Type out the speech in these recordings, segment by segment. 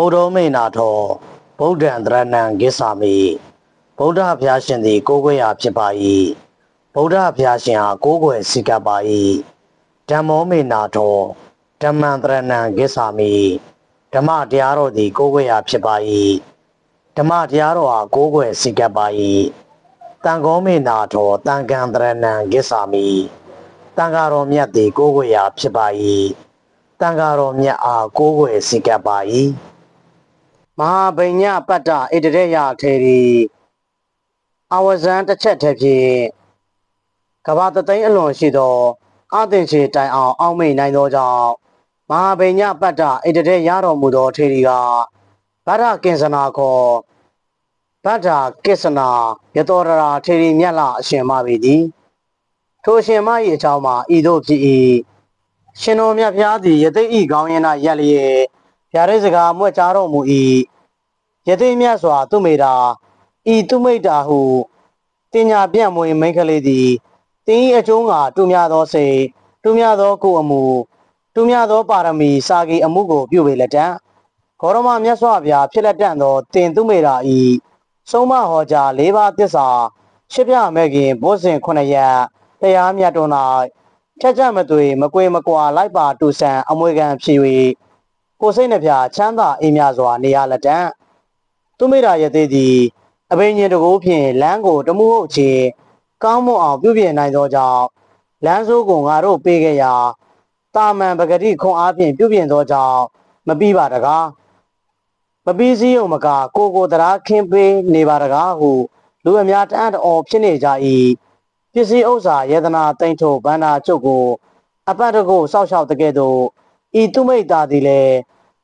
ဗုဒ္ဓမေနာထောဗုဒ္ဓံတရဏံကိစ္ဆာမိဗုဒ္ဓဘုရားရှင်သည် ကိုးကွယ်ရာဖြစ်ပါ၏ဗုဒ္ဓဘုရားရှင်ဟာကိုးကွယ်စိကပ်ပါ၏ဓမ္မောမေနာထောဓမ္မံတရဏံကိစ္ဆာမိဓမ္မတရားတော်သည် ကိုးကွယ်ရာဖြစ်ပါ၏ဓမ္မတရားတော်ဟာကိုးကွယ်စိကပ်ပါ၏တန်ခောမေနာထောတန်ကံတရဏံကိစ္ဆာမိတန်ဃာတော်မြတ်သည်ကိုးကွယ်ရာဖြစ်ပါ၏တန်ဃာတော်မြတ်အားကိုးကွယ်စိကပ်ပါ၏ မဟာဗိညာပတ္တဣတရေယထေရီအဝဇံတစ်ချက်တည်းဖြင့်ကဘာတသိန်းအလွန်ရှိသောအသင်ချေတိုင်အောင်အောက်မိတ်နိုင်သောကြောင့်မဟာဗိညာပတ္တဣတရေရတော်မူသောထေရီကဗဒကင်္စနာခောဗဒ္ဒကိစ္စနာယတောရရာထေရီမြတ်လာအရှင်မပေသည်ထိုအရှင်မ၏အကြောင်းမှာဤသို့ဖြစ်၏ရှင်တော်မြတ်ဖျားသည်ယသိဤကောင်းရင်၌ရက်လျက် ဗျာဒိတ်စကားမွက်ကြားတော်မူ၏ယသိမြတ်စွာသူမိတာဤသူမိတာဟုတင်ညာပြန့်မွေမိန်းကလေးသည်တင်းဤအကျုံးကတူမြသောစိတ်တူမြသောကိုယ်အမှုတူမြသောပါရမီစာကီအမှုကိုပြုပေလက်တံဂေါရမမြတ်စွာဘုရားဖြစ်လက်တံသောတင်သူမိတာဤဆုံးမဟောကြား၄ပါးသစ္စာရှစ်ပြမဲ့ခင်ဘုဇင်9ရက်တရားမြတ်တော်၌ထက်ကြမသွေမကွေမကွာလိုက်ပါတူဆန်အမွေခံဖြစ်၍ ကိုယ်စိတ်နှပြချမ်းသာအေးမြစွာနေရလက်တံသူမိတာရသေးသည်အဘိညာဉ်တကိုးဖြင့်လမ်းကိုတမှုဟုတ်ချေကောင်းမွန်အောင်ပြုပြင်နိုင်သောကြောင့်လမ်းစိုးကိုငါတို့ပေးခဲ့ရာတာမန်ပဂတိခွန်အားဖြင့်ပြုပြင်သောကြောင့်မပြီးပါတကားမပြီးစည်းုံမကကိုကိုတရားခင်းပေးနေပါတကားဟုလူအများတအံ့တော်ဖြစ်နေကြ၏ပစ္စည်းဥစ္စာယေဒနာတိန်ထိုဘန္နာချုပ်ကိုအပတ်တကိုစောက်ရှောက်တကဲ့သို့ ဤသူမိတ်တာသည်လည်း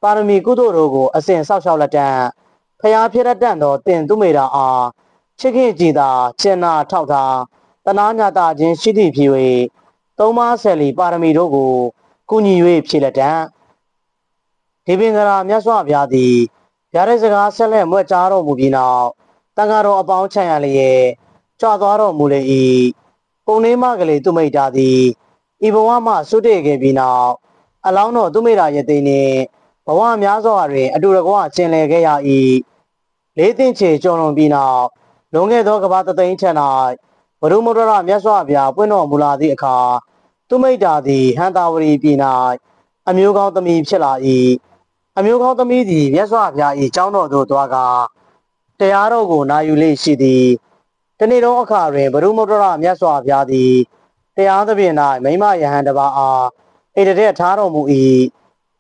ပါရမီကုသိုလ်တို့ကိုအစဉ်စောက်ရှောက်လက်တံဖျားဖြစ်ရတတ်သောတင်သူမိတာအားချစ်ခင်ကြည်သာကျင်နာထောက်တာတနာညာတာခြင်းရှိသည့်ဖြစ်၍သုံးပါးဆယ်လီပါရမီတို့ကိုကုညီ၍ဖြည့်လက်တံဒီပင်ကရာမြတ်စွာဘုရားသည်ဗျာဒိတ်စကားဆက်လက်မွဲ့ကြားတော်မူပြီးနောက်တန်ဃာတော်အပေါင်းချမ်းရလျက်ကြွသွားတော်မူလေ၏ပုံလေးမကလေးသူမိတ်တာသည်ဤဘဝမှစွတ်တည်ခဲ့ပြီးနောက် အလောင်းတော်သူမိတ်တာရဲ့သိနှင့်ဘဝများစွာတွင်အတူတကွကျင်လည်ခဲ့ရ၏လေးသိမ့်ချေကျော်လွန်ပြီးနောက်လွန်ခဲ့သောကဘာတသိန်းချန်၌ဘဒုမဒရမြတ်စွာဘုရားပွင့်တော်မူလာသည့်အခါသူမိတ်တာသည်ဟန်တာဝရီပြည်၌အမျိုးကောင်းသမီးဖြစ်လာ၏အမျိုးကောင်းသမီးသည်မြတ်စွာဘုရား၏ကျောင်းတော်သို့သွားကာတရားတော်ကိုနာယူလေ့ရှိသည်တနေ့သောအခါတွင်ဘဒုမဒရမြတ်စွာဘုရားသည်တရားသဖြင့်၌မိမယဟန်တစ်ပါးအား ဣတတဲ့ထားတော်မူ၏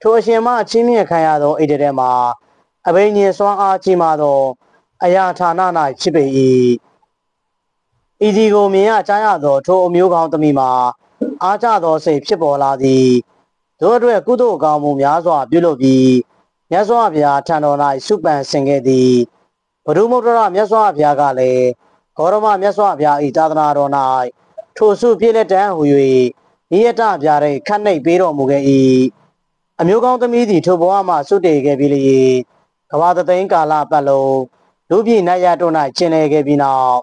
ထိုအရှင်မအချင်းမြင့်ခံရသောဣတတဲ့မှာအဘိညာဉ်စွမ်းအားကြီးမားသောအရာဌာန၌ဖြစ်ပေ၏ဤဒီကိုမြင်ရကြားရသော ထိုအမျိုးကောင်းသမီးမှာအားကြသောစိတ်ဖြစ်ပေါ်လာသည်တို့အတွက်ကုသိုလ်ကောင်းမှုများစွာပြုလုပ်ပြီးမြတ်စွာဘုရားထံတော်၌စုပန်ဆင်ခဲ့သည်ဘဒုမုဒ္ဒရမြတ်စွာဘုရားကလည်းဂေါရမမြတ်စွာဘုရား၏သာသနာတော်၌ထိုစုပြည့်လက်တန်းဟူ၍ ဤရတပြားတဲ့ခတ်နှိပ်ပေးတော်မူခဲ့၏အမျိုးကောင်းသမီးသည်ထိုဘဝမှစွတ်တည်ခဲ့ပြီးလျင်ကဘာသသိန်းကာလပတ်လုံးလူပြည်နတ်ရတို့၌ကျင်လည်ခဲ့ပြီးနောက်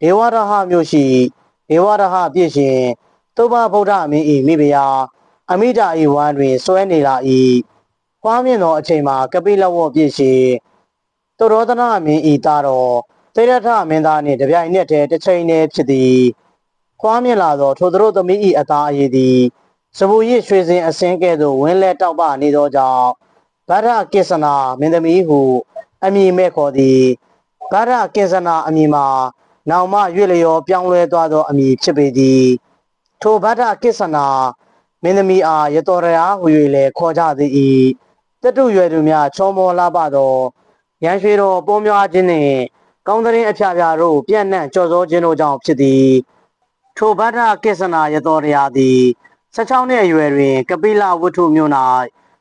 ဒေဝရဟမြို့ရှိဒေဝရဟပြည့်ရှင်သုဘဗုဒ္ဓအမင်း၏မိဖုရားအမိတာ၏ဝမ်းတွင်စွဲနေလာ၏ခွားမြင့်သောအချိန်မှာကပိလဝတ်ပြည့်ရှင်သူရောဒနာမင်းဤသားတော်သေရထမင်းသားနှင့်တပြိုင်နက်တည်းတစ်ချိန်တည်းဖြစ်သည် ခွားမြင့်လာသောထိုသူတို့သမီး၏အသားအရည်သည်စပူရစ်ရွှေစင်အစင်းကဲ့သို့ဝင်းလဲတောက်ပနေသောကြောင့်ဗဒ္ဒကိစ္စနာမင်းသမီးဟုအမည်မဲ့ခေါ်သည်ဗဒ္ဒကိစ္စနာအမည်မှာနောင်မှရွေ့လျော်ပြောင်းလဲသွားသောအမည်ဖြစ်ပေသည်ထိုဗဒ္ဒကိစ္စနာမင်းသမီးအားရတော်ရာဟူ၍လည်းခေါ်ကြသည်၏တတုရွယ်သူများချောမောလာပသောရန်ရွှေတော်ပေါ်များခြင်းနှင့်ကောင်းသတင်းအဖျားဖျားတို့ပြန့်နှံ့ကြော်စောခြင်းတို့ကြောင့်ဖြစ်သည် ထိုဗဒ္ဒကိစ္စနာရတော်ရာသည်16နှစ်အရွယ်တွင် ကပိလဝတ္ထုမြို့၌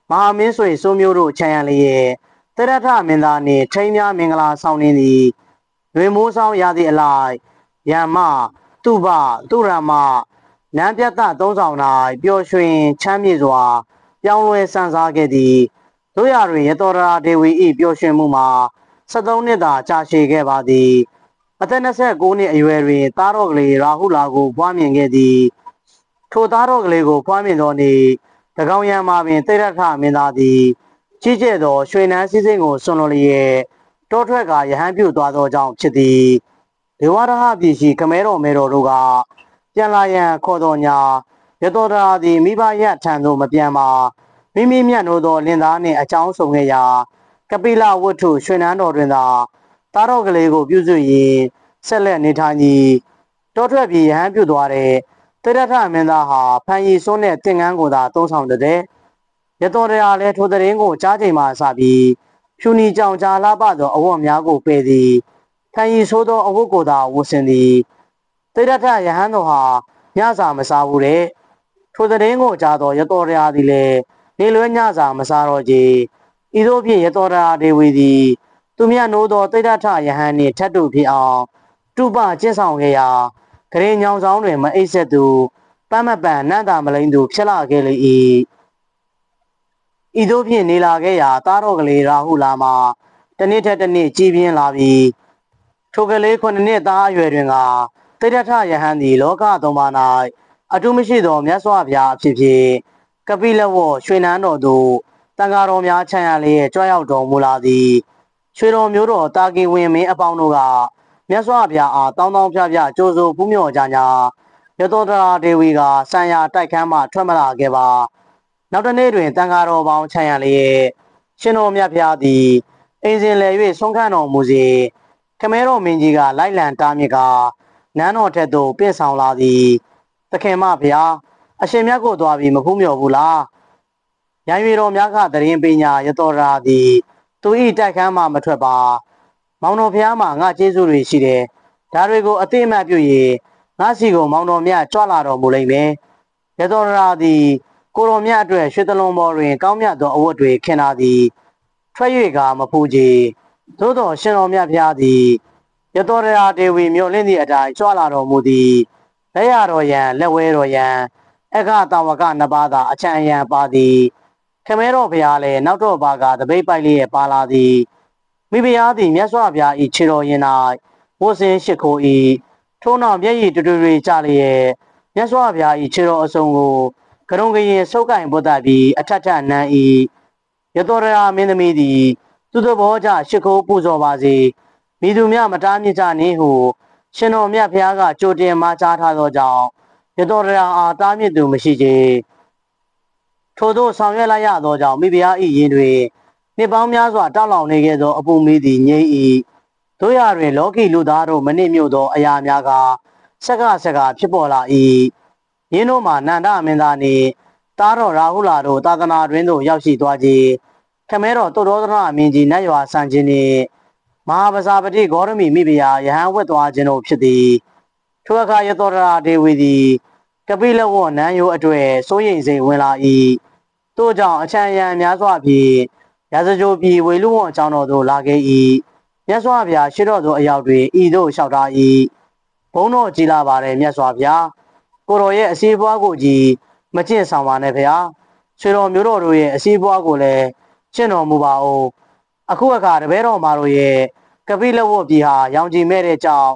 မဟာမင်းဆွေစိုးမျိုးတို့ခြံရံလျက်တရထမင်းသားနှင့်ထိမ်းများမင်္ဂလာဆောင်နေသည်တွင်မိုးဆောင်ရသည့်အလိုက်ယမ္မတုပတုရမနန်းပြတ်သသုံးဆောင်၌ပျော်ရွှင်ချမ်းမြေ့စွာပြောင်းလဲဆန်းစားခဲ့သည်တို့ရတွင်ရတောရာဒေဝီ၏ပျော်ရွှင်မှုမှာ73နှစ်သာကြာရှည်ခဲ့ပါသည် အသက်29နှစ်အရွယ်တွင်သားတော်ကလေးရာဟုလာကိုပွားမြင်ခဲ့သည်ထိုသားတော်ကလေးကိုဖွားမြင်သောနေ့တကောင်ရံမှာပင်တိရထမင်းသားသည်ကြီးကျယ်သောရွှေနန်းစည်းစိမ်ကိုဆွန်လွန်လျက်တောထွက်ကယဟန်ပြုသွားသောကြောင့်ဖြစ်သည်ဒေဝရဟပြည်ရှိခမဲတော်မဲတော်တို့ကပြန်လာရန်ခေါ်တော်ညာရတော်တရာသည်မိဘရထံသို့မပြန်ပါမိမိမြတ်နိုးသောလင်သားနှင့်အကြောင်းဆောင်ခဲ့ရာကပိလဝတ္ထုရွှေနန်းတော်တွင်သာ သားတော်ကလေးကိုပြုစုရင်းဆက်လက်နေထိုင်သည်တောထွက်ပြည်ယဟန်ပြုသွားတဲ့တေရထမင်းသားဟာဖန်ရီစွန်းတဲ့တင်ငန်းကိုသာသုံးဆောင်တဲ့ရတော်တရားလည်းထိုသတင်းကိုကြားချိန်မှစပြီးဖြူနီကြောင်ကြားလာပသောအဝတ်များကိုပယ်သည်ထန်ရီဆိုးသောအဝတ်ကိုသာဝတ်ဆင်သည်သေရထယဟန်တော်ဟာညစာမစားဘူးတဲ့ထိုသတင်းကိုကြားသောရတော်တရားသည်လည်းနေလွဲညစာမစားတော့ကြဤသို့ဖြင့်ရတော်တရားဒေဝီသည် သူမြတ်နိုးသောသေရထယဟန်နှင့်ထတ်တူဖြစ်အောင်တုပကျင့်ဆောင်ခဲ့ရာဂရင်ညောင်ဆောင်တွင်မအိပ်ဆက်သူပန်းမပန်နန္တာမလိန်သူဖြစ်လာခဲ့လေ၏ဤသို့ဖြင့်နေလာခဲ့ရာသားတော်ကလေးရာဟုလာမှာတစ်နေ့ထက်တစ်နေ့ကြီးပြင်းလာပြီးထိုကလေးခုနှစ်နှစ်သားအရွယ်တွင်ကတိဋ္ဌထယဟန်သည်လောကသုံးပါး၌အတုမရှိသောမြတ်စွာဘုရားအဖြစ်ဖြင့်ကပိလဝေါ်ရွှေနန်းတော်သို့တန်ဃာတော်များချမ်းရလျက်ကြွရောက်တော်မူလာသည် ရွှေတော်မျိုးတော်တာကီဝင်မင်းအပေါင်းတို့ကမြတ်စွာဘုရားအားတောင်းတောင်းဖြဖြကြိုးစိုးဖူးမြော်ကြညာရတောတရာဒေဝီကဆံရတိုက်ခန်းမှထွက်မလာခဲ့ပါနောက်တစ်နေ့တွင်တန်ဃာတော်ပေါင်းခြံရလျက်ရှင်တော်မြတ်ဖျားသည်အင်းစင်လေ၍ဆုံးခန့်တော်မူစေခမဲတော်မင်းကြီးကလိုက်လံတားမြစ်ကနန်းတော်ထက်သို့ပြည့်ဆောင်လာသည်သခင်မဖျားအရှင်မြတ်ကိုသွားပြီးမဖူးမြော်ဘူးလားရန်ရွေတော်များကတရင်ပညာရတော်ရာသည် သူဤတိုက်ခန်းမှမထွက်ပါမောင်တော်ဖျားမှာငါကျေးဇူးတွေရှိတယ်ဒါတွေကိုအသိအမှတ်ပြု၍ငါစီကိုမောင်တော်မြတ်ကြွလာတော်မူလိမ့်မယ်ရတော်ရာသည်ကိုတော်မြတ်အတွက်ရွှေတလုံးပေါ်တွင် ကောင်းမြတ်သောအဝတ်တွေခင်းထားသည်ထွက်၍ကမဖူးကြသို့တော်ရှင်တော်မြတ်ဖျားသည်ရတောရရာဒေဝီမြို့လင်းသည့်အတိုင်းကြွလာတော်မူသည်လက်ရတော်ရန်လက်ဝဲတော်ရန်အခတာဝကနှစ်ပါးသာအချံအယံပါသည် ခမဲတော်ဖျားလည်းနောက်တော့ပါကတပိတ်ပိုက်လေးပါလာသည်မိဖုရားသည်မြတ်စွာဘုရား၏ခြေတော်ရင်၌ဝတ်စင်ရှိခိုး၏ထို့နောက်မျက်ရည်တူတူတွေကြလျက်မြတ်စွာဘုရား၏ခြေတော်အစုံကိုကရုံကရင်စုပ်ကင်ပုဒ္ဒပြီးအထက်ထနန်းဤရတောရရာမင်းသမီးသည်သူသဘောကြရှ िख ိုးပူဇော်ပါစေမိသူမြမတားမြစ်ကြနှင့်ဟုရှင်တော်မြတ်ဖျားကကြိုတင်မှာကြားထားသောကြောင့်ရတောရရာအားတားမြစ်သူမရှိချေ ထို့သောဆောင်ရွက်လိုက်ရသောကြောင့်မိဖုရားဤရင်တွင်နှစ်ပေါင်းများစွာတောက်လောင်နေခဲ့သောအပူမီးသည်ငြိမ့်၏တို့ရတွင်လောကီလူသားတို့မနစ်မြို့သောအရာများကဆက်ကဆက်ကဖြစ်ပေါ်လာ၏ယင်းတို့မှာနန္ဒမင်းသားနှင့်တားတော်ရာဟုလာတို့သာသနာတွင်သို့ရောက်ရှိသွားခြင်းခမဲတော်တုတ်တော်သရအမင်းကြီးနတ်ရွာဆန်ခြင်းနှင့်မဟာပဇာပတိဂေါရမီမိဖုရားယဟန်ဝတ်သွားခြင်းတို့ဖြစ်သည်ထိုအခါယသောရာဒေဝီသည် ကပိလဝနန်းယိုအတွေ့စိုးရိမ်စိတ်ဝင်လာ၏ထို့ကြောင့်အချံရံများစွာဖြင့်ရာဇကြိုပြည်ဝေလူဝွန်အကြောင်းတော်သို့လာခဲ့၏မြတ်စွာဘုရားရှေ့တော်သို့အရောက်တွင်ဤသို့လျှောက်ထား၏ဘုန်းတော်ကြည်လာပါတယ်မြတ်စွာဘုရားကိုတော်ရဲ့အစီအပွားကိုကြည်မကျင့်ဆောင်ပါနဲ့ဗျာဆွေတော်မျိုးတော်တို့ရဲ့အစီအပွားကိုလည်းကျင့်တော်မူပါဦးအခုအခါတပည့်တော်မာတို့ရဲ့ကပိလဝတ်ပြည်ဟာရောင်ကြည်မဲ့တဲ့ကြောင့်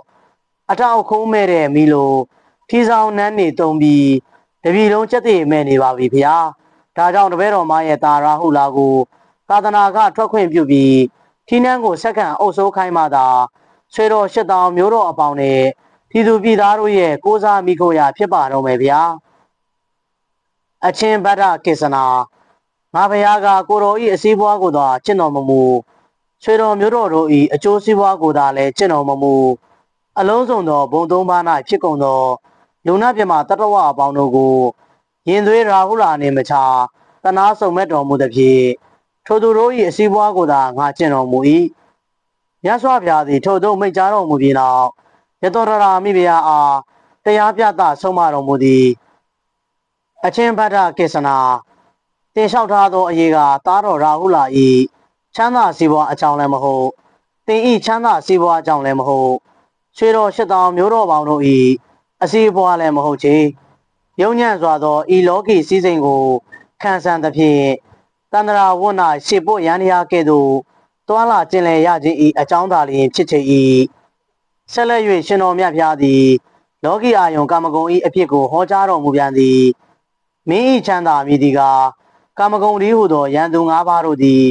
အထောက်ခုံးမဲ့တဲ့မီလို ထီဆောင်နန်းနေတုံပြီးတပြည်လုံးစက်တည်မဲ့နေပါပြီဗျာဒါကြောင့်တပည့်တော်မရဲ့တာရာဟုလာကိုသာသနာကထွက်ခွင့်ပြုပြီးထီနန်းကိုစက္ကန့်အုပ်စိုးခိုင်းမှသာဆွေတော်ရှစ်တောင်မျိုးတော်အပေါင်းနဲ့ပြည်သူပြည်သားတို့ရဲ့ကိုးစားမိခိုရာဖြစ်ပါတော့မယ်ဗျာအချင်းဗဒ္ဒကိစ္စနာငါဘုရားကကိုတော်ဤအစည်းအဝါးကိုသာကျင့်တော်မမူဆွေတော်မျိုးတော်တို့ဤအကျိုးစီးပွားကိုသာလည်းကျင့်တော်မမူအလုံးစုံသောဘုံသုံးပါး၌ဖြစ်ကုန်သော လူနာပြမတတဝအပေါင်းတို့ကိုရင်သွေးရာဟုလာနေမချတနာဆုံမဲ့တော်မူသည်ဖြင့်ထိုသူတို့၏အစည်းအဝါးကိုသာငါကျင့်တော်မူ၏မြတ်စွာဘုရားသည်ထို့သောမိန့်ကြားတော်မူပြီးနောက်ရတောရရာမိဖုရားအားတရားပြသဆုံးမတော်မူသည်အချင်းဗဒ္ဒကိစ္စနာတင်လျှောက်ထားသောအရေးကသားတော်ရာဟုလာ၏ချမ်းသာစီးပွားအကြောင်းလည်းမဟုတ်တင်ဤချမ်းသာစီးပွားအကြောင်းလည်းမဟုတ်ရွှေတော်ရှစ်တောင်မျိုးတော်ပေါင်းတို့၏ အစီအပွားလည်းမဟုတ်ချေယုံညံ့စွာသောဤလောကီစည်းစိမ်ကိုခံဆန်သဖြင့်တန္တရာဝတ်၌ရှေဖို့ရန်ရာကဲ့သို့တွာလာကျင်လည်ရခြင်းဤအကြောင်းသာလျှင်ဖြစ်ချေ၏ဆက်လက်၍ရှင်တော်မြတ်ဖျားသည်လောကီအာယုံကာမဂုဏ်ဤအဖြစ်ကိုဟောကြားတော်မူပြန်သည်မင်းဤချမ်းသာမြည်သည်ကကာမဂုဏ်ဒီဟုသောရန်သူ၅ပါးတို့သည်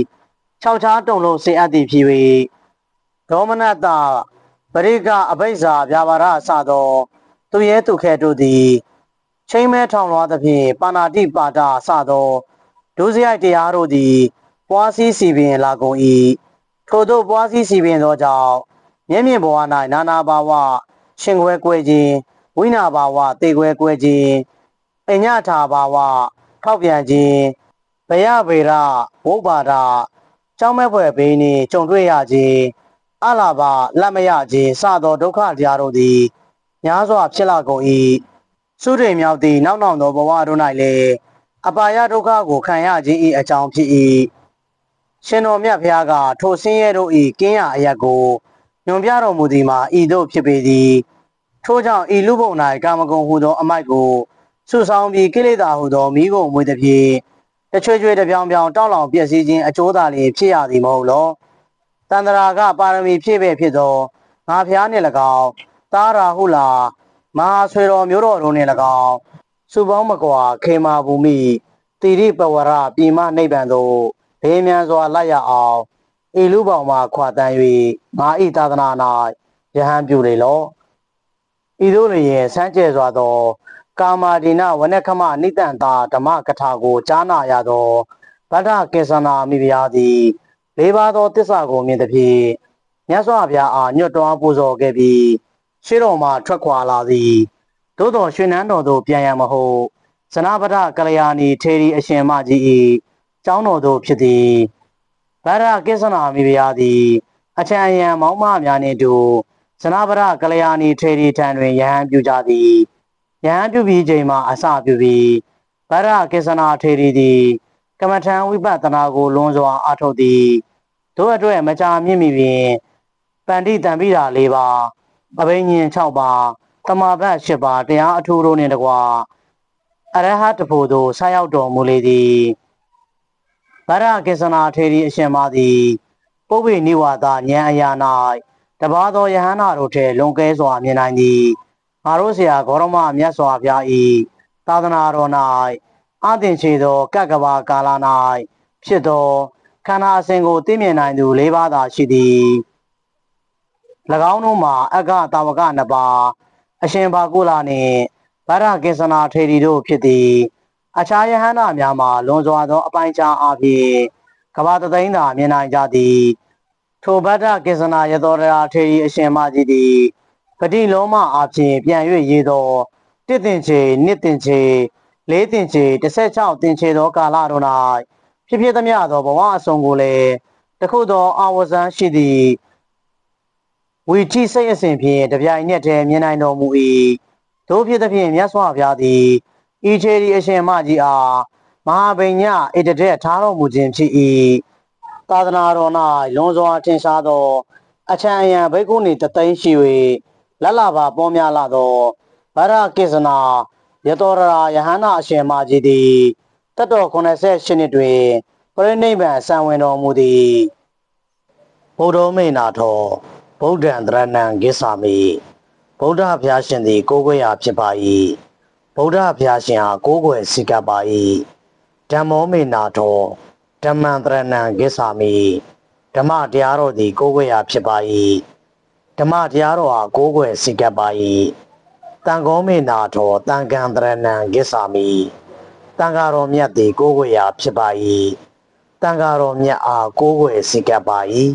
ခြောက်ခြားတုံလုံးစေအပ်သည်ဖြစ်၍ဒေါမနတပရိကအဘိဇာဗျာပါဒအစသော သူရဲသူခဲတို့သည်ချိန်မဲထောင်လွှားသဖြင့်ပါဏာတိပါဒအစသောဒုစရိုက်တရားတို့သည်ပွားစည်းစီပင်လာကုန်၏ထို့သောပွားစည်းစီပင်သောကြောင့်မျက်မြင်ဘဝ၌နာနာဘာဝရှင်ခွဲကွဲခြင်းဝိနာဘာဝတေခွဲကွဲခြင်းအညထာဘာဝထောက်ပြန်ခြင်းဘယဗေရဝုပ္ပါဒကျောင်းမဲ့ဖွယ်ဘေးနှင့်ကြုံတွေ့ရခြင်းအလာဘလက်မရခြင်းစသောဒုက္ခတရားတို့သည် များစွာဖြစ်လာကုန်၏စုရိမ်မြောက်သည့်နောက်နောက်သောဘဝတို့၌လည်းအပါယဒုက္ခကိုခံရခြင်း၏အကြောင်းဖြစ်၏ရှင်တော်မြတ်ဖျားကထိုဆင်းရဲတို့၏ကင်းရအရက်ကိုညွန်ပြတော်မူသည်မှာဤသို့ဖြစ်ပေသည်ထို့ကြောင့်ဤလူပုံ၌ကာမဂုဏ်ဟူသောအမိုက်ကိုဆုဆောင်ပြီးကိလေသာဟူသောမိကုန်မွေသည်ဖြင့်တချွေချွေတပြောင်ပြောင်တောက်လောင်ပြည့်စည်ခြင်းအကျိုးသာလျှင်ဖြစ်ရသည်မဟုတ်လောတန္တရာကပါရမီဖြည့်ပဲ့ဖြစ်သောငါဖျားနှင့်၎င်း တာရာဟုလာမဟာဆွေတော်မျိုးတော်တို့နှင့်၎င်းစုပေါင်းမကွာခေမာဘူမိတိရိပဝရပြည်မနိဗ္ဗာန်သို့ဘေးမြန်စွာလိုက်ရအောင်ဤလူပေါင်းမှခွာတန်း၍ငါဤသာသနာ၌ယဟန်ပြုလေလောဤသို့လျင်ဆန်းကျဲစွာသော ကာမာဒီနဝနခမနိတန်တာဓမ္မကထာကိုကြားနာရသောဗဒ္ဒကေသနာမိဖုရားသည်လေးပါးသောတစ္ဆာကိုမြင်သည်ဖြင့်မြတ်စွာဘုရားအားညွတ်တော်ပူဇော်ခဲ့ပြီး ရှေ့တော်မှထွက်ခွာလာသည်သို့တော်ရွှေနန်းတော်သို့ပြန်ရန်မဟုတ်ဇနဗဒကလျာဏီထေရီအရှင်မကြီး၏ကျောင်းတော်သို့ဖြစ်သည်ဗဒ္ဒကေသနာမိဖုရားသည်အချံအယံမောင်းမများနှင့်အတူဇနဗဒကလျာဏီထေရီထံတွင်ယဟန်ပြုကြသည်ယဟန်ပြုပြီးချိန်မှာအစပြုပြီးဗရကေသနာထေရီသည်ကမ္မထံဝိပဿနာကိုလွန်စွာအားထုတ်သည်တို့အတွက်မကြာမြင့်မီပင်ပန္တိတံပိတာ၄ပါး အဘိညာဉ်6ပါးတမာဘတ်8ပါးတရားအထူးတို့နှင့်တကွာအရဟတဖို့သို့ဆက်ရောက်တော်မူလေသည်ဗရကေသနာထေရီအရှင်မသည်ပုဗ္ဗေနိဝါဒဉာဏ်အရာ၌တပါးသောယဟန္တာတို့ထက်လွန်ကဲစွာမြင်နိုင်သည်ငါတို့ဆရာဂေါရမမြတ်စွာဘုရား၏သာသနာတော်၌အသင်ချေသောကကဘာကာလ၌ဖြစ်သောခန္ဓာအစဉ်ကိုသိမြင်နိုင်သူ၄ပါးသာရှိသည်၎ င်းတို့မှာအက္ခတာဝကနှစ်ပါးအရှင်ဘာကုလာနှင့်ဗရကေသနာထေရီတို့ဖြစ်သည်အခြားယဟန္တာများမှာလွန်စွာသောအပိုင်းခြားအဖြစ်ကဘာတသိန်းသာမြင်နိုင်ကြသည်ထိုဗဒ္ဒကေသနာယသောရာထေရီအရှင်မကြီးသည်ပတိလုံးမအဖြစ်ပြန်၍ရေးသောတစ်တင်ချေနှစ်တင်ချေလေးတင်ချေ16တင်ချေသောကာလတို့၌ဖြစ်ဖြစ်သမျှသောဘဝအစုံကိုလည်းတခုသောအာဝဇန်ရှိသည့် ဝီချိစိတ်အစဉ်ဖြင့်တပြိုင်နက်တည်းမြင်နိုင်တော်မူ၏တို့ဖြစ်သဖြင့်မြတ်စွာဘုရားသည်ဤချေဒီအရှင်မကြီးအားမဟာဗိညဣတတဲ့ထားတော်မူခြင်းဖြစ်၏သာသနာတော်၌လွန်စွာထင်ရှားသော အချံအယံဘိက္ခုနီတသိန်းရှိ၍လလဘာပေါ်များလာသောဗရကိစ္စနာယတောရရာယဟန္တာအရှင်မကြီးသည်တတ်တော်88နှစ်တွင်ပရိနိဗ္ဗာန်ဆံဝင်တော်မူသည်ဗုဒ္ဓမေနာထော ဗုဒ္ဓံတရဏံဂစ္ဆာမိဗုဒ္ဓဘုရားရှင်သည်ကိုးကွယ်ရာဖြစ်ပါ၏ဗုဒ္ဓဘုရားရှင်ဟာကိုးကွယ်စိကပ်ပါ၏ဓမ္မောမေနာထောဓမ္မံတရဏံဂစ္ဆာမိဓမ္မတရားတော်သည်ကိုးကွယ်ရာဖြစ်ပါ၏ဓမ္မတရားတော်ဟာကိုးကွယ်စိကပ်ပါ၏တန်ခောမေနာထောတန်ကံတရဏံဂစ္ဆာမိတန်ဃာတော်မြတ်သည်ကိုးကွယ်ရာဖြစ်ပါ၏တန်ဃာတော်မြတ်အားကိုးကွယ်စိကပ်ပါ၏